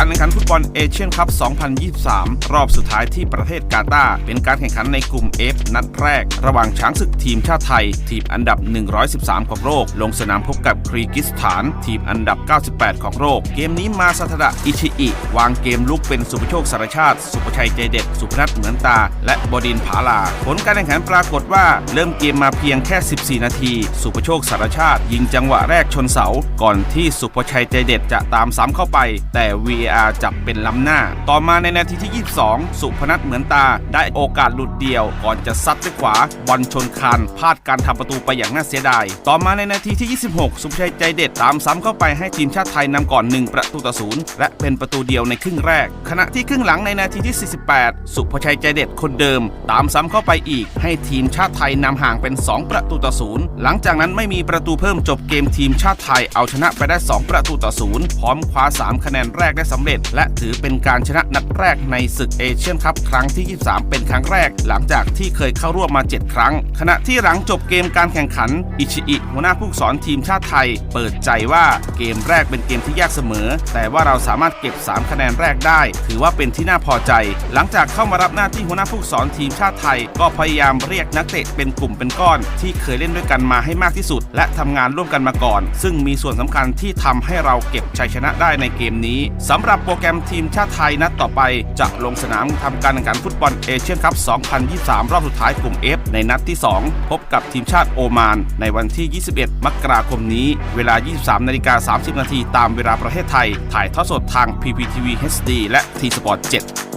การแข่งขันฟุตบอลเอเชียนคัพ 2023 รอบสุดท้ายที่ประเทศกาตาร์เป็นการแข่งขันในกลุ่ม F นัดแรก ระหว่างช้างศึกทีมชาติไทย ทีมอันดับ 113 ของโลก ลงสนามพบกับครีกิสถาน ทีมอันดับ 98 ของโลก เกมนี้มาซาทดะอิชิอิ วางเกมลุกเป็นสุภโชคสารชาติ สุภชัยใจเด็ด สุพนัทเหมือนตา และบดินผาลา ผลการแข่งขันปรากฏว่าเริ่มเกมมาเพียงแค่ 14 นาที สุภโชคสารชาติ ยิงจังหวะแรกชนเสา ก่อนที่สุภชัยใจเด็ดจะตามซ้ำเข้าไป แต่ VAR จับเป็นล้ำหน้า ต่อมาในนาทีที่ 22 สุพนัทเหมือนตา ได้โอกาสหลุดเดียว ก่อนจะซัดด้วยขวาบอลชนคานพลาดการทำประตูไปอย่างน่าเสียดาย ต่อมาในนาทีที่ 26 สุภชัยใจเด็ดตามซ้ำเข้าไปให้ทีมชาติไทยนำก่อน 1 ประตูต่อศูนย์และเป็นประตูเดียวในครึ่งแรก ขณะที่ครึ่งหลังในนาทีที่ 48 สุภชัยใจเด็ดคนเดิม ตามซ้ำเข้าไปอีก ให้ทีมชาติไทยนำห่างเป็น 2 ประตูต่อศูนย์หลังจากนั้นไม่มีประตูเพิ่มจบเกมทีมชาติไทยเอาชนะไปได้ 2 ประตูต่อศูนย์พร้อมคว้า 3 คะแนนแรกได้สำเร็จ และถือเป็นการชนะนัดแรกในศึกเอเชียนคัพครั้งที่ 23 เป็นครั้งแรก หลังจากที่เคยเข้าร่วมมา 7 ครั้ง ขณะที่หลังจบเกมการแข่งขัน อิชิอิหัวหน้าผู้สอนทีมชาติไทย เปิดใจว่าเกมแรกเป็นเกมที่ยากเสมอ แต่ว่าเราสามารถเก็บ 3 คะแนนแรกได้ ถือว่าเป็นที่น่าพอใจ หลังจากเข้ามารับหน้าที่หัวหน้าผู้สอนทีมชาติไทย ก็พยายามเรียกนักเตะเป็นกลุ่มเป็นก้อน ที่เคยเล่นด้วยกันมาให้มากที่สุด และทำงานร่วมกันมาก่อน ซึ่งมีส่วนสำคัญที่ทำให้เราเก็บชัยชนะได้ในเกมนี้สำหรับโปรแกรมทีมชาติไทยนัดต่อไป จะลงสนามทำการแข่งขันฟุตบอลเอเชียนคัพ 2023 รอบสุดท้ายกลุ่ม F ในนัดที่ 2 พบกับทีมชาติโอมาน ในวันที่ 21 มกราคมนี้ เวลา 23นาฬิกา30นาทีตามเวลาประเทศไทย ถ่ายทอดสดทาง PPTV HD และ T Sport 7